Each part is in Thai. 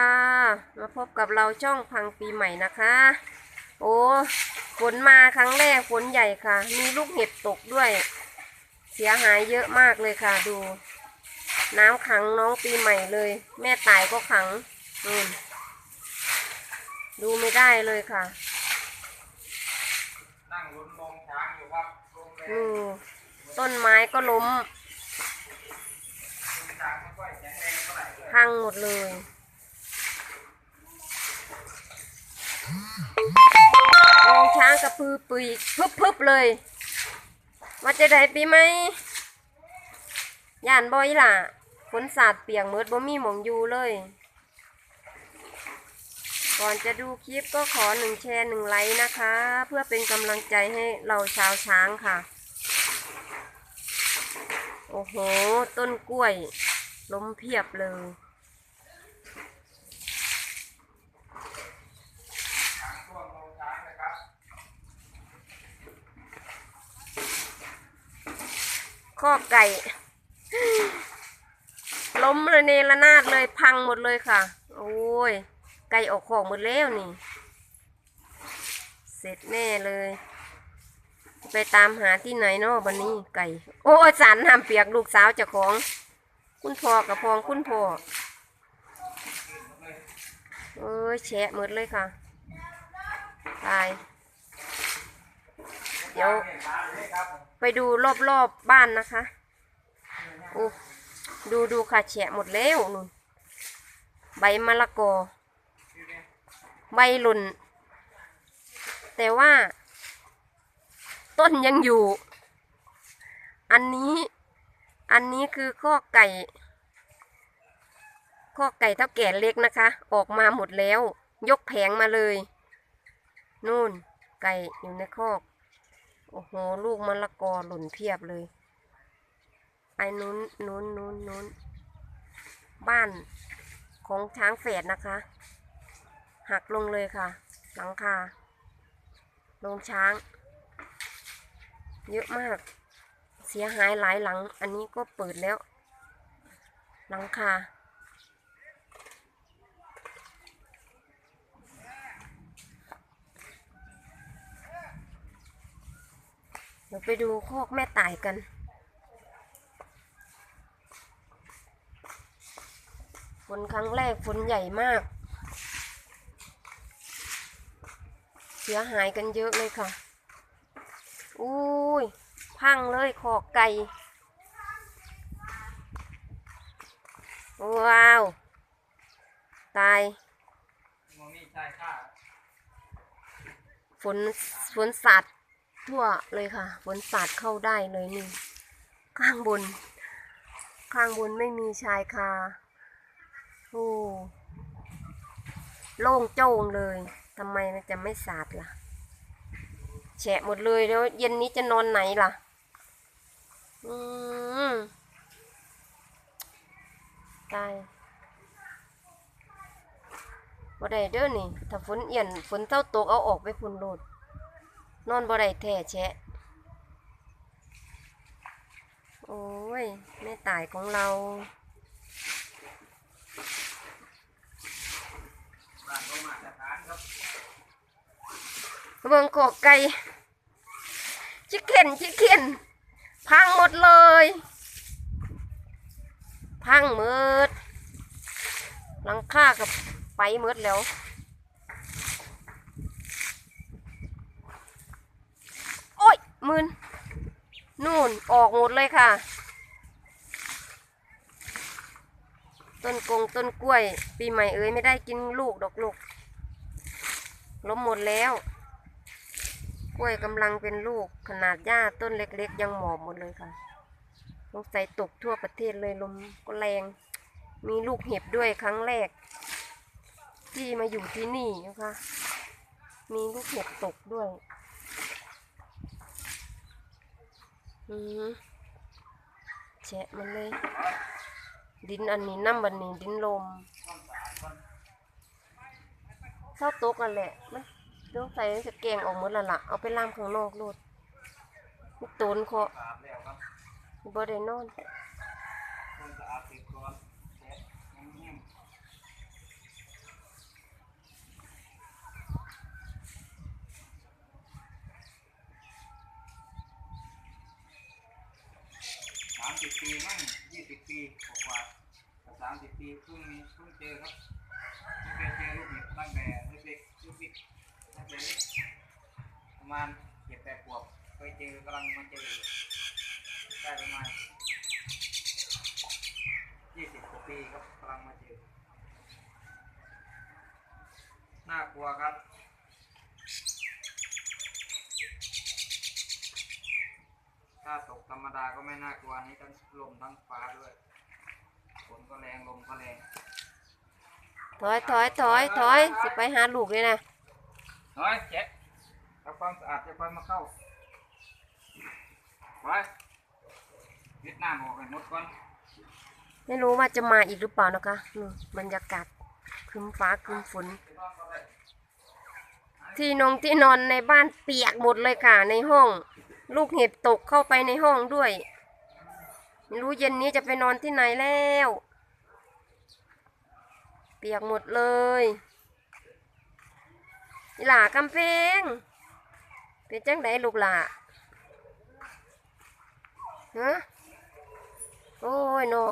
ค่ะมาพบกับเราช่องพังปีใหม่นะคะ โอ้ฝนมาครั้งแรกฝนใหญ่ค่ะ มีลูกเห็บตกด้วย เสียหายเยอะมากเลยค่ะ ดู น้ำขังน้องปีใหม่เลย แม่ตายก็ขังอืมดูไม่ได้เลยค่ะนั่งลุ้นมองช้างอยู่ครับลงแรงอืมต้นไม้ก็ล้มช้างไม่ค่อยแข็งแรงเท่าไหร่เลยพังหมดเลย มองช้างกระพือปีกพึบพึบเลยว่าจะได้ปีไหมย่านบอยล่ะฝนสาดเปียกเมิดบ่มีหมองอยู่เลย ก่อนจะดูคลิปก็ขอหนึ่งแชร์หนึ่งไลค์นะคะ เพื่อเป็นกำลังใจให้เราชาวช้างค่ะ โอ้โห ต้นกล้วยล้มเพียบเลย ช้างช่วงลงช้างนะครับ ข้อไก่ ล้มระเนระนาดเลยพังหมดเลยค่ะ โอ้ย ไก่ออกของหมดแล้วนี่ เสร็จแน่เลย ไปตามหาที่ไหนเนาะวันนี้ไก่ โอ้ยสันห้ามเปียกลูกสาวเจ้าของ คุณพ่อกับพองคุณพ่อเอ้ยแฉะหมดเลยค่ะ ตาย เดี๋ยว ไปดูรอบๆบบ้านนะคะโอ้ดูดูค่ะแฉะหมดแล้วนู่นใบมะละกอ ใบหล่น แต่ว่า ต้นยังอยู่ อันนี้ อันนี้คือข้อไก่ ข้อไก่เท่าแก่เล็กนะคะ ออกมาหมดแล้ว ยกแผงมาเลย นู่น ไก่อยู่ในคอก โอ้โห ลูกมะละกอหล่นเพียบเลย ไอ้นู้นนู้นนู้นนู้น บ้านของช้างแฝดนะคะ หักลงเลยค่ะ หลังคาลงช้าง เยอะมาก เสียหายหลายหลัง อันนี้ก็เปิดแล้ว หลังคา เดี๋ยวไปดูคอกแม่ตายกัน ฝนครั้งแรกฝนใหญ่มาก เสียหายกันเยอะเลยค่ะ อุ้ย พังเลยขอกไก่ ว้าว ตายมองนี่ชายข้าฝนฝนสาด ทั่วเลยค่ะฝนสาดเข้าได้เลยนี่ ข้างบน ข้างบนไม่มีชายคา โอ้โล่งโจ้งเลยทำไมมันจะไม่สาดล่ะ แฉะหมดเลยแล้ว เย็นนี้จะนอนไหนล่ะ อืมตายบ่ได้เด้อนี่ ถ้าฝนเอียนฝนเท่าตกเอาออกไปพุ่นโลด นอนบ่ได้แท้แฉะโอ้ยแม่ตายของเราบ้านก็มาตรฐานครับเบิ่งกอกไก่ชิคเก้นชิคเก้นพังหมดเลย พังหมดหลังคากับไปหมดแล้ว โอ้ย มืนนู่นออกหมดเลยค่ะ ต้นกงต้นกล้วย ปีใหม่เอ้ยไม่ได้กินลูกดอกลูกล้มหมดแล้ว กล้วยกำลังเป็นลูกขนาดหญ้าต้นเล็กๆ ยังหมอบหมดเลยค่ะสงสัยตกทั่วประเทศเลยลมก็แรง มีลูกเห็บด้วยครั้งแรก ที่มาอยู่ที่นี่นะคะ มีลูกเห็บตกด้วย อืม แฉะมันเลย ดินอันนี้น้ำบันนี้ดินลมเศร้าตกกันแหละมันต้องใส่จะแกงออกหมดละละเอาไปล่ามข้างนอกโลดตูนเคาะสามแล้วครับบ่ได้นอน คนสะอาดติดก่อนเช็ดยังเงียบ ปีมั่งยี่สิบปีกว่าสามสิบปีเพิ่งเพิ่งเจอครับเพิ่งเคยเจอลูกเห็บตั้งแต่เล็กๆลูกเล็กตั้งแต่เล็กประมาณเจ็ดแปดขวบเคยเจอกำลังมาเจอได้ประมาณยี่สิบกว่าปีครับกำลังมาเจอน่ากลัวครับ ถ้าตกธรรมดาก็ไม่น่ากลัวนี่ทั้งลมทั้งฟ้าด้วยฝนก็แรงลมก็แรงถอยถอยถอยถอยสิไปหาลูกเลยนะน้อยเจ็ดทำความสะอาดจะค่อยมาเข้าไปเวียดนามออกให้หมดก่อนไม่รู้ว่าจะมาอีกหรือเปล่านะคะอืมบรรยากาศครึ้มฟ้าครึ้มฝนไปนอนก่อนเลยที่นงที่นอนในบ้านเปียกหมดเลยค่ะในห้อง ลูกเห็บตกเข้าไปในห้องด้วยไม่รู้เย็นนี้จะไปนอนที่ไหนแล้ว เปียกหมดเลยหล่ากำเพงเป็นจังไดลูกหล่าฮะโอ้ยนอ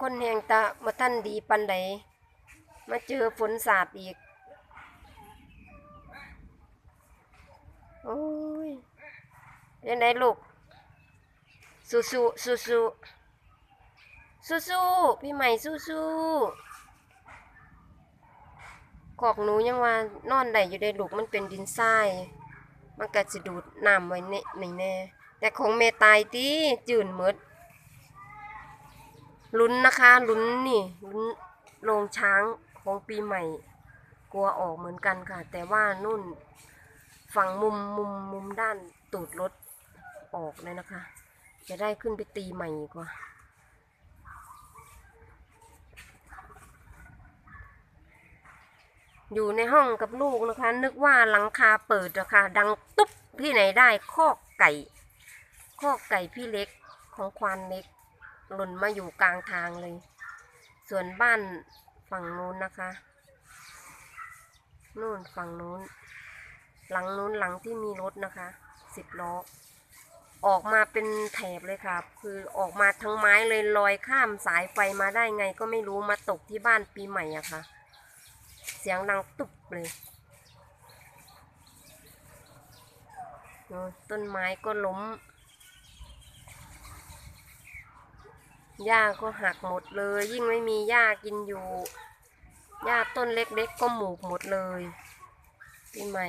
คนแหงตามาท่านดีปันใดมาเจอฝนสาดอีก โอ้ ยเป็นไงลูกสู้สู้สู้สู้สู้สู้พี่ใหม่สู้สู้ขอกหนูยังว่านอนได้อยู่ได้ลูกมันเป็นดินทราย มันก็จะดูดน้ำไว้ในในแน่ แต่ของเมตายตีจืนหมดลุ้นนะคะลุ้นนี่ลุ้นโรงช้างของปีใหม่ กลัวออกเหมือนกันค่ะ แต่ว่านุ่นฝั่งมุมมุมมุมด้านตูดรถ ออกเลยนะคะ จะได้ขึ้นไปตีใหม่กว่าอยู่ในห้องกับลูกนะคะ นึกว่าหลังคาเปิดนะคะ ดังตุ๊บที่ไหนได้คอกไก่คอกไก่พี่เล็กของควานเล็ก หล่นมาอยู่กลางทางเลย ส่วนบ้านฝั่งนู้นนะคะนู่นฝั่งนู้น หลังนู้นหลังที่มีรถนะคะสิบล้อ ออกมาเป็นแถบเลยค่ะ คือออกมาทั้งไม้เลยลอยข้ามสายไฟมาได้ไงก็ไม่รู้มาตกที่บ้านปีใหม่อะค่ะ เสียงดังตุบเลยต้นไม้ก็ล้ม หญ้าก็หักหมดเลย ยิ่งไม่มีหญ้ากินอยู่ หญ้าต้นเล็กๆก็หมูกหมดเลยปีใหม่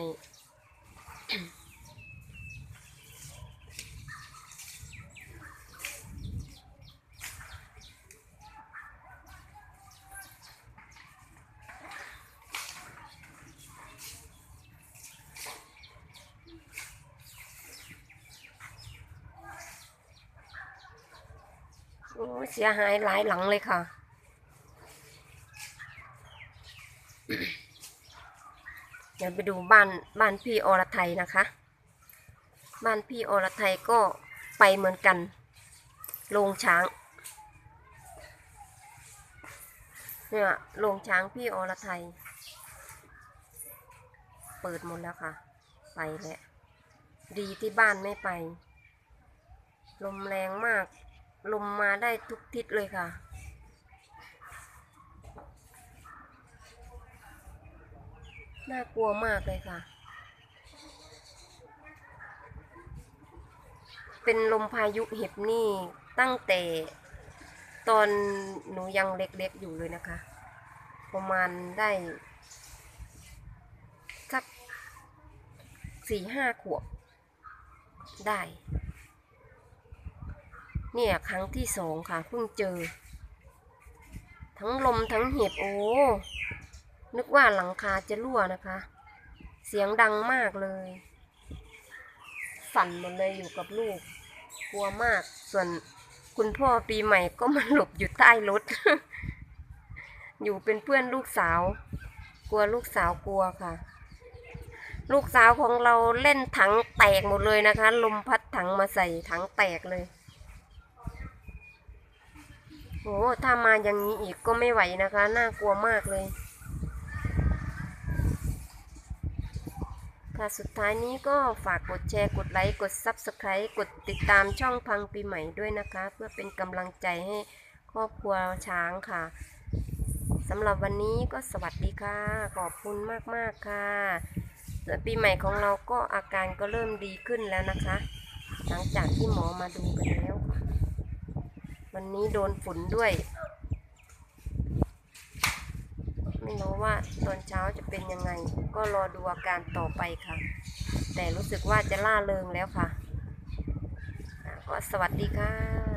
เสียหายหลายหลังเลยค่ะ เดี๋ยวไปดูบ้านบ้านพี่อรไทยนะคะ บ้านพี่อรไทยก็ไปเหมือนกันโรงช้างเนี่ยโรงช้างพี่อรไทย เปิดหมดแล้วค่ะ ไปแล้วดีที่บ้านไม่ไป ลมแรงมาก ลมมาได้ทุกทิศเลยค่ะ น่ากลัวมากเลยค่ะ เป็นลมพายุเห็บนี่ตั้งแต่ตอนหนูยังเล็กๆอยู่เลยนะคะ ประมาณได้สักสี่ห้าขวบได้ เนี่ยครั้งที่สองค่ะเพิ่งเจอ ทั้งลมทั้งเห็บโอ้ นึกว่าหลังคาจะรั่วนะคะ เสียงดังมากเลย สั่นหมดเลยอยู่กับลูก กลัวมาก ส่วนคุณพ่อปีใหม่ก็มาหลบอยู่ใต้รถ อยู่เป็นเพื่อนลูกสาว กลัวลูกสาวกลัวค่ะ ลูกสาวของเราเล่นถังแตกหมดเลยนะคะ ลมพัดถังมาใส่ถังแตกเลย โอ้ถ้ามาอย่างนี้อีกก็ไม่ไหวนะคะ น่ากลัวมากเลย ค่ะสุดท้ายนี้ก็ฝากกดแชร์ กดไลค์ กด Subscribe กดติดตามช่องพังปีใหม่ด้วยนะคะ เพื่อเป็นกำลังใจให้ครอบครัวช้างค่ะสำหรับวันนี้ก็สวัสดีค่ะ ขอบคุณมากๆค่ะส่ปีใหม่ของเราก็อาการก็เริ่มดีขึ้นแล้วนะคะ หลังจากที่หมอมาดูกันแล้วค่ะ วันนี้โดนฝนด้วย ไม่รู้ว่าตอนเช้าจะเป็นยังไง ก็รอดูอาการต่อไปค่ะ แต่รู้สึกว่าจะล่าเริงแล้วค่ะ ก็สวัสดีค่ะ